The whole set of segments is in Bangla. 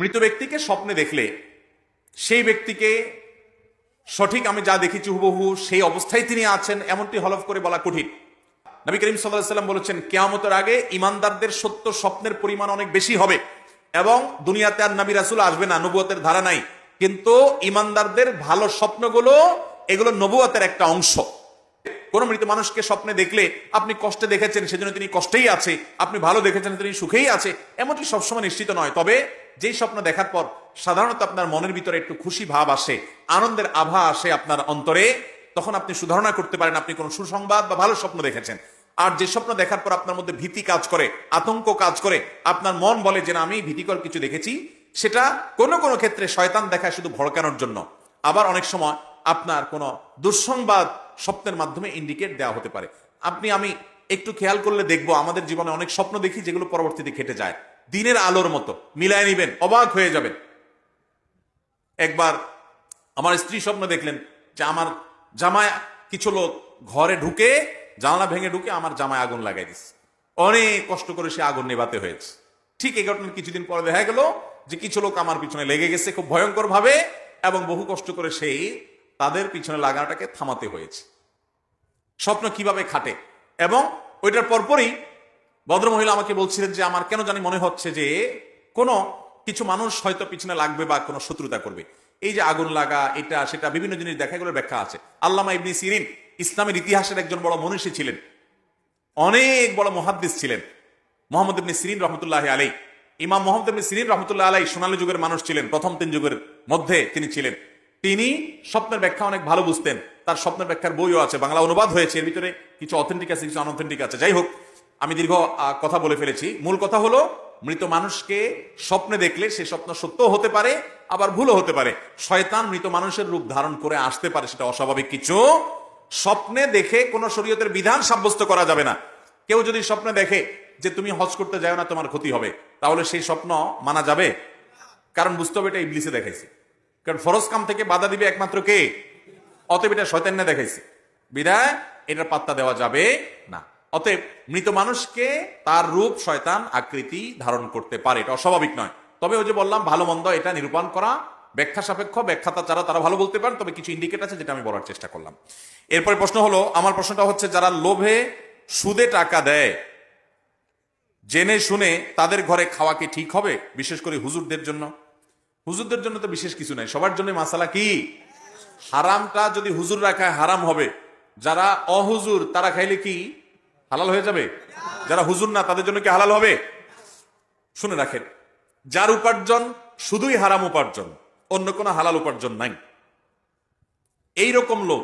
মৃত ব্যক্তিকে স্বপ্নে দেখলে, সেই ব্যক্তিকে সঠিক আমি যা দেখেছি হুবহু সেই অবস্থায় তিনি আছেন, এমনটি হলফ করে বলা কঠিন। নবী করিম সাল্লাহ সাল্লাম বলেছেন, কেয়ামতের আগে ইমানদারদের সত্য স্বপ্নের পরিমাণ অনেক বেশি হবে এবং দুনিয়াতে আর নবী রাসুল আসবে না, নবুয়তের ধারা নাই। কিন্তু ইমানদারদের ভালো স্বপ্নগুলো, এগুলো নবুয়তের একটা অংশ। কোন মৃত মানুষকে স্বপ্নে দেখলে আপনি কষ্টে দেখেছেন, সেজন্য তিনি কষ্টেই আছে। আপনি ভালো দেখেছেন, তিনি সুখেই আছে। এমনটি সবসময় নিশ্চিত নয়। তবে যেই স্বপ্ন দেখার পর সাধারণত আপনার মনের ভিতরে একটু খুশি ভাব আসে, আনন্দের আভা আসে আপনার অন্তরে, তখন আপনি সুধারণা করতে পারেন, আপনি কোনো সুসংবাদ বা ভালো স্বপ্ন দেখেছেন। আর যে স্বপ্ন দেখার পর আপনার মধ্যে ভীতি কাজ করে, আতঙ্ক কাজ করে, আপনার মন বলে যে, না, আমি ভীতিকর কিছু দেখেছি। সেটা কোনো কোনো ক্ষেত্রে শয়তান দেখায় শুধু ভড়কানোর জন্য। আবার অনেক সময় আপনার কোনো দুঃসংবাদ স্বপ্নের মাধ্যমে ইন্ডিকেট দেওয়া হতে পারে। আপনি, আমি একটু খেয়াল করলে দেখব, আমাদের জীবনে অনেক স্বপ্ন দেখি যেগুলো পরবর্তীতে খেটে যায়। দিনের আলোর মতো, মিলায় নিবেন, অবাক হয়ে যাবেন। একবার আমার স্ত্রী স্বপ্ন দেখলেন যে আমার জামায় কিছু লোক ঘরে ঢুকে, জানলা ভেঙে ঢুকে আমার জামায় আগুন লাগাই দিচ্ছে অনেক কষ্ট করে সে আগুন নেভাতে হয়েছে। ঠিক এই ঘটনার কিছুদিন পরে দেখা গেল যে কিছু লোক আমার পিছনে লেগে গেছে খুব ভয়ঙ্কর ভাবে এবং বহু কষ্ট করে সেই তাদের পিছনে লাগানোটাকে থামাতে হয়েছে। স্বপ্ন কীভাবে খাটে? এবং ওইটার পরপরই ভদ্রমহিলা আমাকে বলছিলেন যে, আমার কেন জানি মনে হচ্ছে যে, কোনো কিছু মানুষ হয়তো পিছনে লাগবে বা কোনো শত্রুতা করবে। এই যে আগুন লাগা, এটা, সেটা বিভিন্ন জিনিস দেখা এগুলোর ব্যাখ্যা আছে। আল্লামা ইবনি সিরিন ইসলামের ইতিহাসের একজন বড় মনীষী ছিলেন। অনেক বড় মহাদ্দিস ছিলেন। মোহাম্মদ ইবনে সিরিন রহমতুল্লাহ আলাই ইমাম মোহাম্মদ ইবনে সিরিন রহমতুল্লাহ আলাই সোনালী যুগের মানুষ ছিলেন। প্রথম তিন যুগের মধ্যে তিনি ছিলেন। তিনি স্বপ্নের ব্যাখ্যা অনেক ভালো বুঝতেন। তার স্বপ্নের ব্যাখ্যার বইও আছে, বাংলা অনুবাদ হয়েছে, এর ভিতরে কিছু অথেন্টিক আছে, কিছু অনথেন্টিক আছে। যাই হোক, আমি দীর্ঘ কথা বলে ফেলেছি। মূল কথা হলো, মৃত মানুষকে স্বপ্নে দেখলে সে স্বপ্ন সত্য হতে পারে, আবার ভুলও হতে পারে। শয়তান মৃত মানুষের রূপ ধারণ করে আসতে পারে, সেটা অস্বাভাবিক কিছু। স্বপ্নে দেখে কোনো শরীয়তের বিধান সাব্যস্ত করা যাবে না। কেউ যদি স্বপ্নে দেখে যে তুমি হজ করতে যাও না, তোমার ক্ষতি হবে, তাহলে সেই স্বপ্ন মানা যাবে? কারণ বুঝতে হবে এটা ইবলিসে দেখাইছে। কারণ ফরজ কাম থেকে বাধা দিবে একমাত্র কে? অতএব এটা শয়তান্নে দেখাইছে। বিদায়, এটার পাত্তা দেওয়া যাবে না। অতএব মৃত মানুষকে তার রূপ শয়তান আকৃতি ধারণ করতে পারে। এটা অস্বাভাবিক নয়। তবে ওই যে বললাম, ভালো মন্দ এটা নিরূপণ করা, ব্যাখ্যা সাপেক্ষ, ব্যাখ্যাতা যারা তারা ভালো বলতে পারেন, তবে কিছু ইন্ডিকেট আছে যেটা আমি বলার চেষ্টা করলাম। এরপরে প্রশ্ন হলো, আমার প্রশ্নটা হচ্ছে, যারা লোভে সুদে টাকা দেয়, জেনে শুনে তাদের ঘরে খাওয়া কি ঠিক হবে? বিশেষ করে হুজুরদের জন্য। হুজুরদের জন্য তো বিশেষ কিছু নাই। সবার জন্য মাসালা কি? হারামটা যদি হুজুর রাখায় হারাম হবে, যারা অহুজুর, তারা খাইলে কি হালাল হয়ে যাবে? যারা হুজুর না, তাদের জন্য কি হালাল হবে? শুনে রাখেন, যার উপার্জন শুধুই হারাম উপার্জন, অন্য কোনো হালাল উপার্জন নাই। এই রকম লোক,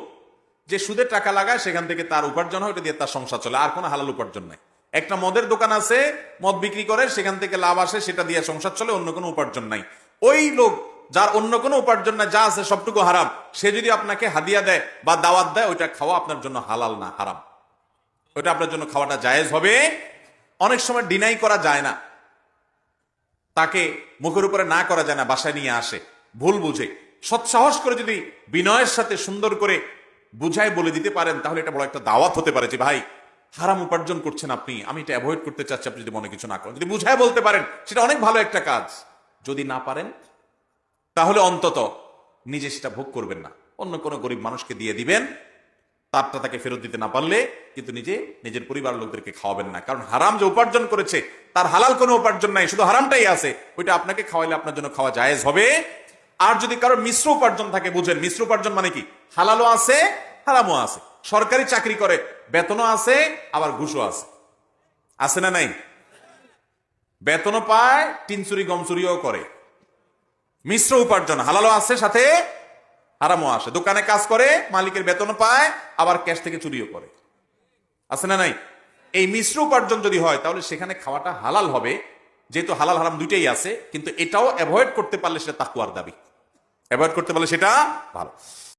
যে সুদে টাকা লাগায়, সেখান থেকে তার উপার্জন হয়, ওটা দিয়ে তার সংসার চলে, আর কোনো হালাল উপার্জন নাই। একটা মদের দোকান আছে, মদ বিক্রি করে, সেখান থেকে লাভ আসে, সেটা দিয়ে সংসার চলে, অন্য কোনো উপার্জন নাই। ওই লোক যার অন্য কোনো উপার্জন না, যা আছে সবটুকু হারাম। সে যদি আপনাকে হাদিয়া দেয় বা দাওয়াত দেয়, ওইটা খাওয়া আপনার জন্য হালাল না, হারাম। ওইটা আপনার জন্য খাওয়াটা জায়েজ হবে। অনেক সময় ডিনাই করা যায় না। তাকে মুখের উপরে না করা যায় না, বাসায় নিয়ে আসে। ভুল বুঝে। সৎসাহস করে যদি বিনয়ের সাথে সুন্দর করে বুঝায় বলে দিতে পারেন, তাহলে এটা বড় একটা দাওয়াত হতে পারে যে, ভাই, হারাম উপার্জন করছেন আপনি। আমি এটা অ্যাভয়েড করতে চাচ্ছি, আপনি যদি মনে কিছু না করেন। যদি বুঝায় বলতে পারেন, সেটা অনেক ভালো একটা কাজ। যদি না পারেন তাহলে অন্তত নিজে সেটা ভোগ করবেন না। অন্য কোনো গরিব মানুষকে দিয়ে দিবেন, তারটা তাকে ফেরত দিতে না পারলে কিন্তু নিজে নিজের পরিবার লোকদেরকে খাওয়াবেন না। কারণ হারাম যে উপার্জন করেছে, তার হালাল কোনো উপার্জন নাই, শুধু হারামটাই আছে, ওইটা আপনাকে খাওয়াইলে আপনার জন্য খাওয়া জায়েজ হবে। আর যদি কারও মিশ্র উপার্জন থাকে, বুঝেন, মিশ্র উপার্জন মানে কি? হালালও আছে, হারামও আছে। সরকারি চাকরি করে, বেতনও আছে, আবার ঘুষও আছে। আছে না নাই? বেতনও পায়, টিনচুরি, গমচুরিও করে। মিশ্র উপার্জন, হালালও আছে, সাথে হারামও আসে দোকানে কাজ করে, মালিকের বেতন পায়, আবার ক্যাশ থেকে চুরিও করে। আছে না নাই? এই মিশ্র উপার্জন যদি হয়, তাহলে সেখানে খাওয়াটা হালাল হবে। যেহেতু হালাল হারাম দুইটাই আছে, কিন্তু এটাও অ্যাভয়েড করতে পারলে সেটা তাকুয়ার দাবি। অ্যাভয়েড করতে পারলে সেটা ভালো।